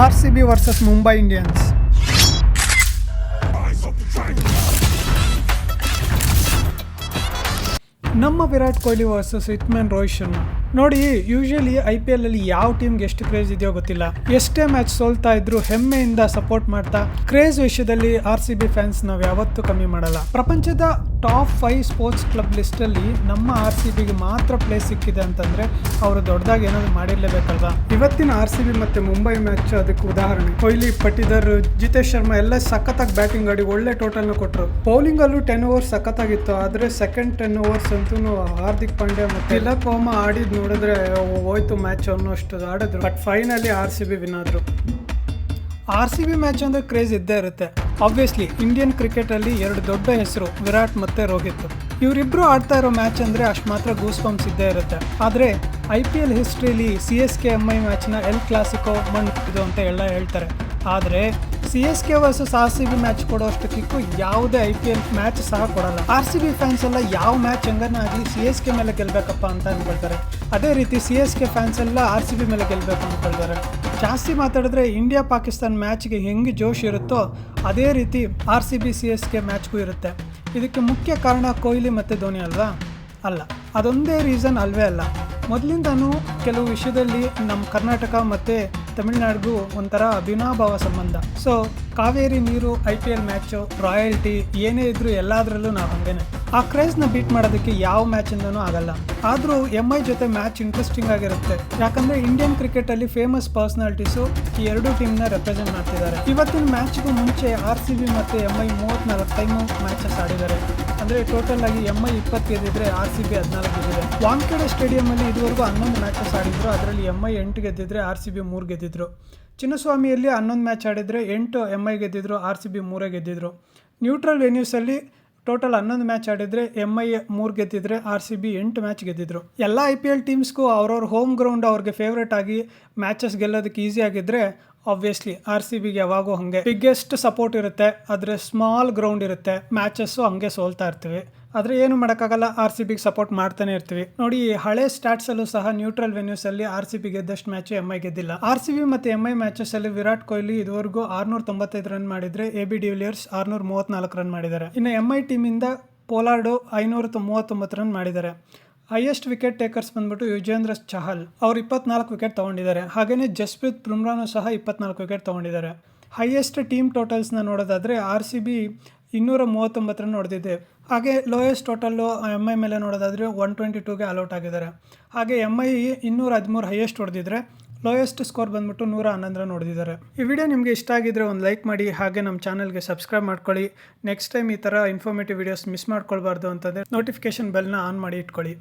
R C B versus Mumbai Indians ನಮ್ಮ Virat Kohli versus hitman Rohit Sharma ನೋಡಿ usually I P L ಅಲ್ಲಿ ಯಾವ ಟೀಮ್ಗೆ ಎಷ್ಟು ಕ್ರೇಜ್ ಇದೆಯೋ ಗೊತ್ತಿಲ್ಲ. ಎಷ್ಟೇ ಮ್ಯಾಚ್ ಸೋಲ್ತಾ ಇದ್ರು ಹೆಮ್ಮೆಯಿಂದ ಸಪೋರ್ಟ್ ಮಾಡ್ತಾ ಕ್ರೇಜ್ ವಿಷಯದಲ್ಲಿ ಆರ್ ಸಿ ಬಿ ಫ್ಯಾನ್ಸ್ ನಾವು ಯಾವತ್ತೂ ಕಮ್ಮಿ ಮಾಡಲ್ಲ. ಪ್ರಪಂಚದ top five sports club list ಅಲ್ಲಿ ನಮ್ಮ ಆರ್ ಸಿ ಬಿಗೆ ಮಾತ್ರ ಪ್ಲೇಸ್ ಸಿಕ್ಕಿದೆ ಅಂತಂದ್ರೆ ಅವರು ದೊಡ್ಡದಾಗಿ ಏನಾದ್ರು ಮಾಡಿರ್ಲೇಬೇಕಲ್ವಾ? ಇವತ್ತಿನ ಆರ್ ಸಿ ಬಿ ಮತ್ತೆ ಮುಂಬೈ ಮ್ಯಾಚ್ ಅದಕ್ಕೆ ಉದಾಹರಣೆ. ಕೊಹ್ಲಿ, ಪಟ್ಟಿದರ್, ಜಿತೇಶ್ ಶರ್ಮಾ ಎಲ್ಲ ಸಖತ್ತಾಗಿ ಬ್ಯಾಟಿಂಗ್ ಆಡಿ ಒಳ್ಳೆ ಟೋಟಲ್ನ ಕೊಟ್ಟರು ಬೌಲಿಂಗ್ ಅಲ್ಲೂ ಟೆನ್ ಓವರ್ಸ್ ಸಖತ್ತಾಗಿತ್ತು, ಆದ್ರೆ ಸೆಕೆಂಡ್ ಟೆನ್ ಓವರ್ಸ್ ಅಂತೂ ಹಾರ್ದಿಕ್ ಪಾಂಡ್ಯ ಮತ್ತೆ ಎಲ್ಲ ಕೋಮ ಆಡಿದ್ ನೋಡಿದ್ರೆ ಹೋಯ್ತು ಮ್ಯಾಚ್ ಅನ್ನೋಷ್ಟು ಆಡಿದ್ರು. But finally R C B win R C B match ಅಂದರೆ ಕ್ರೇಜ್ ಇದ್ದೇ ಇರುತ್ತೆ. ಆಬ್ವಿಯಸ್ಲಿ ಇಂಡಿಯನ್ ಕ್ರಿಕೆಟಲ್ಲಿ ಎರಡು ದೊಡ್ಡ ಹೆಸರು, ವಿರಾಟ್ ಮತ್ತು ರೋಹಿತ್. ಇವರಿಬ್ಬರು ಆಡ್ತಾ ಇರೋ ಮ್ಯಾಚ್ ಅಂದರೆ ಅಷ್ಟು ಮಾತ್ರ ಗೂಸ್ ಪಂಪ್ಸ್ ಇದ್ದೇ ಇರುತ್ತೆ. ಆದರೆ I P L historically C S K M I ಮ್ಯಾಚ್ನ El Clasico ಮಣ್ಣು ಇದು ಅಂತ ಎಲ್ಲ ಹೇಳ್ತಾರೆ. ಆದರೆ C S K versus R C B match ಕೊಡೋಷ್ಟು kick ಯಾವುದೇ ಐ ಪಿ ಎಲ್ ಮ್ಯಾಚ್ ಸಹ ಕೊಡಲ್ಲ. ಆರ್ ಸಿ ಬಿ ಫ್ಯಾನ್ಸ್ ಎಲ್ಲ ಯಾವ ಮ್ಯಾಚ್ ಹೆಂಗನ ಆಗಲಿ ಸಿ ಎಸ್ ಕೆ ಮೇಲೆ ಗೆಲ್ಲಬೇಕಪ್ಪ ಅಂತ ಅಂದ್ಕೊಳ್ತಾರೆ. ಅದೇ ರೀತಿ ಸಿ ಎಸ್ ಕೆ ಫ್ಯಾನ್ಸ್ ಎಲ್ಲ ಆರ್ ಸಿ ಬಿ ಮೇಲೆ ಗೆಲ್ಲಬೇಕು ಅಂದ್ಕೊಳ್ತಾರೆ. ಜಾಸ್ತಿ ಮಾತಾಡಿದ್ರೆ ಇಂಡಿಯಾ ಪಾಕಿಸ್ತಾನ್ ಮ್ಯಾಚ್ಗೆ ಹೆಂಗೆ ಜೋಶ್ ಇರುತ್ತೋ ಅದೇ ರೀತಿ R C B C S K ಮ್ಯಾಚ್ಗೂ ಇರುತ್ತೆ. ಇದಕ್ಕೆ ಮುಖ್ಯ ಕಾರಣ ಕೊಹ್ಲಿ ಮತ್ತು ಧೋನಿ ಅಲ್ವಾ? ಅಲ್ಲ. ಅದೊಂದೇ ರೀಸನ್ ಅಲ್ವೇ ಅಲ್ಲ. ಮೊದಲಿಂದನೂ ಕೆಲವು ವಿಷಯದಲ್ಲಿ ನಮ್ಮ ಕರ್ನಾಟಕ ಮತ್ತು ತಮಿಳುನಾಡಿಗೂ ಒಂಥರ ಅಭಿನಾಭಾವ ಸಂಬಂಧ. ಸೊ ಕಾವೇರಿ ನೀರು, I P L match royalty ಏನೇ ಇದ್ರೂ ಎಲ್ಲದರಲ್ಲೂ ನಾವು ಹಂಗೇನೆ. ಆ ಕ್ರೇಜ್ನ ಬೀಟ್ ಮಾಡೋದಕ್ಕೆ ಯಾವ ಮ್ಯಾಚಿಂದನೂ ಆಗಲ್ಲ. ಆದರೂ ಎಂ ಐ ಜೊತೆ ಮ್ಯಾಚ್ ಇಂಟ್ರೆಸ್ಟಿಂಗ್ ಆಗಿರುತ್ತೆ. ಯಾಕಂದ್ರೆ ಇಂಡಿಯನ್ ಕ್ರಿಕೆಟಲ್ಲಿ ಫೇಮಸ್ ಪರ್ಸನಾಲಿಟೀಸು ಈ ಎರಡೂ ಟೀಮ್ನ ರೆಪ್ರೆಸೆಂಟ್ ಮಾಡ್ತಿದ್ದಾರೆ. ಇವತ್ತಿನ ಮ್ಯಾಚ್ಗೂ ಮುಂಚೆ ಆರ್ ಸಿ ಬಿ ಮತ್ತು ಎಂ ಐ ಮೂವತ್ನಾಲ್ಕು ಟೈಮು ಮ್ಯಾಚಸ್ ಆಡಿದ್ದಾರೆ. ಅಂದರೆ ಟೋಟಲ್ ಆಗಿ ಎಂ ಐ ಇಪ್ಪತ್ತು ಗೆದ್ದಿದ್ರೆ ಆರ್ ಸಿ ಬಿ ಹದಿನಾಲ್ಕು ಗೆದ್ದಿದೆ. ವಾಂಖೇಡೆ ಸ್ಟೇಡಿಯಮಲ್ಲಿ ಇದುವರೆಗೂ ಹನ್ನೊಂದು ಮ್ಯಾಚಸ್ ಆಡಿದ್ರು. ಅದರಲ್ಲಿ ಎಂ ಐ ಎಂಟು ಗೆದ್ದಿದ್ರೆ ಆರ್ ಸಿ ಬಿ ಮೂರು ಗೆದ್ದಿದ್ರು. ಚಿನ್ನಸ್ವಾಮಿಯಲ್ಲಿ ಹನ್ನೊಂದು ಮ್ಯಾಚ್ ಆಡಿದರೆ ಎಂಟು ಎಂ ಐ ಗೆದ್ದಿದ್ರು ಆರ್ ಸಿ ಬಿ ಮೂರೇ ಗೆದ್ದಿದ್ರು. ನ್ಯೂಟ್ರಲ್ ವೆನ್ಯೂಸಲ್ಲಿ ಟೋಟಲ್ ಹನ್ನೊಂದು ಮ್ಯಾಚ್ ಆಡಿದರೆ ಎಂ ಐ ಮೂರು ಗೆದ್ದಿದ್ರೆ ಆರ್ ಸಿ ಬಿ ಎಂಟು ಮ್ಯಾಚ್ ಗೆದ್ದಿದ್ರು. ಎಲ್ಲ ಐ ಪಿ ಎಲ್ ಟೀಮ್ಸ್ಗೂ ಅವ್ರವ್ರ ಹೋಮ್ ಗ್ರೌಂಡ್ ಅವ್ರಿಗೆ ಫೇವ್ರೇಟ್ ಆಗಿ ಮ್ಯಾಚಸ್ ಗೆಲ್ಲೋದಕ್ಕೆ ಈಸಿ ಆಗಿದ್ದರೆ ಆಬ್ವಿಯಸ್ಲಿ ಆರ್ ಸಿ ಬಿಗೆ ಯಾವಾಗೂ ಹಾಗೆ ಬಿಗ್ಗೆಸ್ಟ್ ಸಪೋರ್ಟ್ ಇರುತ್ತೆ, ಆದರೆ ಸ್ಮಾಲ್ ಗ್ರೌಂಡ್ ಇರುತ್ತೆ ಮ್ಯಾಚಸ್ಸು ಹಂಗೆ ಸೋಲ್ತಾ ಇರ್ತೀವಿ. ಆದರೆ ಏನು ಮಾಡೋಕ್ಕಾಗಲ್ಲ ಆರ್ ಸಿ ಬಿಗೆ ಸಪೋರ್ಟ್ ಮಾಡ್ತಾನೆ ಇರ್ತೀವಿ. ನೋಡಿ, ಹಳೆ ಸ್ಟಾಟ್ಸಲ್ಲೂ ಸಹ ನ್ಯೂಟ್ರಲ್ ವೆನ್ಯೂಸಲ್ಲಿ ಆರ್ ಸಿ ಬಿ ಗೆದ್ದಷ್ಟು ಮ್ಯಾಚ್ ಎಂ ಐ ಗೆದ್ದಿಲ್ಲ. ಆರ್ ಸಿ ಬಿ ಮತ್ತು ಎಂ ಐ ಮ್ಯಾಚಸ್ಸಲ್ಲಿ ವಿರಾಟ್ ಕೊಹ್ಲಿ ಇದುವರೆಗೂ ಆರ್ನೂರ ತೊಂಬತ್ತೈದು ರನ್ ಮಾಡಿದರೆ ಎ ಬಿ ಡಿವಿಲಿಯರ್ಸ್ ಆರ್ನೂರ ಮೂವತ್ತ್ನಾಲ್ಕು ರನ್ ಮಾಡಿದ್ದಾರೆ. ಇನ್ನು ಎಂ ಐ ಟೀಮಿಂದ ಪೋಲಾರ್ಡು ಐನೂರ ಮೂವತ್ತೊಂಬತ್ತು ರನ್ ಮಾಡಿದ್ದಾರೆ. ಹೈಯೆಸ್ಟ್ ವಿಕೆಟ್ ಟೇಕರ್ಸ್ ಬಂದ್ಬಿಟ್ಟು ಯುಜೇಂದ್ರ ಚಹಲ್. ಅವ್ರು ಇಪ್ಪತ್ನಾಲ್ಕು ವಿಕೆಟ್ ತೊಗೊಂಡಿದ್ದಾರೆ. ಹಾಗೆಯೇ ಜಸ್ಪ್ರೀತ್ ಬುಮ್ರಾನು ಸಹ ಇಪ್ಪತ್ನಾಲ್ಕು ವಿಕೆಟ್ ತೊಗೊಂಡಿದ್ದಾರೆ. ಹೈಯೆಸ್ಟ್ ಟೀಮ್ ಟೋಟಲ್ಸ್ನ ನೋಡೋದಾದರೆ ಆರ್ ಸಿ ಬಿ ಇನ್ನೂರ ಮೂವತ್ತೊಂಬತ್ತರನ್ನು ಹೊಡೆದಿದೆ ಹಾಗೆ ಲೋಯೆಸ್ಟ್ ಟೋಟಲ್ಲು ಎಂ ಐ ಮೇಲೆ ನೋಡೋದಾದರೆ ಒನ್ ಟ್ವೆಂಟಿ ಟೂಗೆ ಅಲೌಟ್ ಆಗಿದ್ದಾರೆ. ಹಾಗೆ ಎಂ ಐ ಇನ್ನೂರ ಹದಿಮೂರು ಹೈಯೆಸ್ಟ್ ಹೊಡೆದಿದ್ರೆ ಲೋಯೆಸ್ಟ್ ಸ್ಕೋರ್ ಬಂದ್ಬಿಟ್ಟು ನೂರ ಹನ್ನೊಂದರನ್ನು ಹೊಡೆದಿದ್ದಾರೆ ಈ ವಿಡಿಯೋ ನಿಮಗೆ ಇಷ್ಟ ಆಗಿದ್ರೆ ಒಂದು ಲೈಕ್ ಮಾಡಿ, ಹಾಗೆ ನಮ್ಮ ಚಾನಲ್ಗೆ ಸಬ್ಸ್ಕ್ರೈಬ್ ಮಾಡ್ಕೊಳ್ಳಿ. ನೆಕ್ಸ್ಟ್ ಟೈಮ್ ಈ ಥರ ಇನ್ಫಾರ್ಮೇಟಿವ್ ವಿಡಿಯೋಸ್ ಮಿಸ್ ಮಾಡ್ಕೊಳ್ಬಾರ್ದು ಅಂತಂದರೆ ನೋಟಿಫಿಕೇಷನ್ ಬೆಲ್ನ ಆನ್ ಮಾಡಿ ಇಟ್ಕೊಳ್ಳಿ.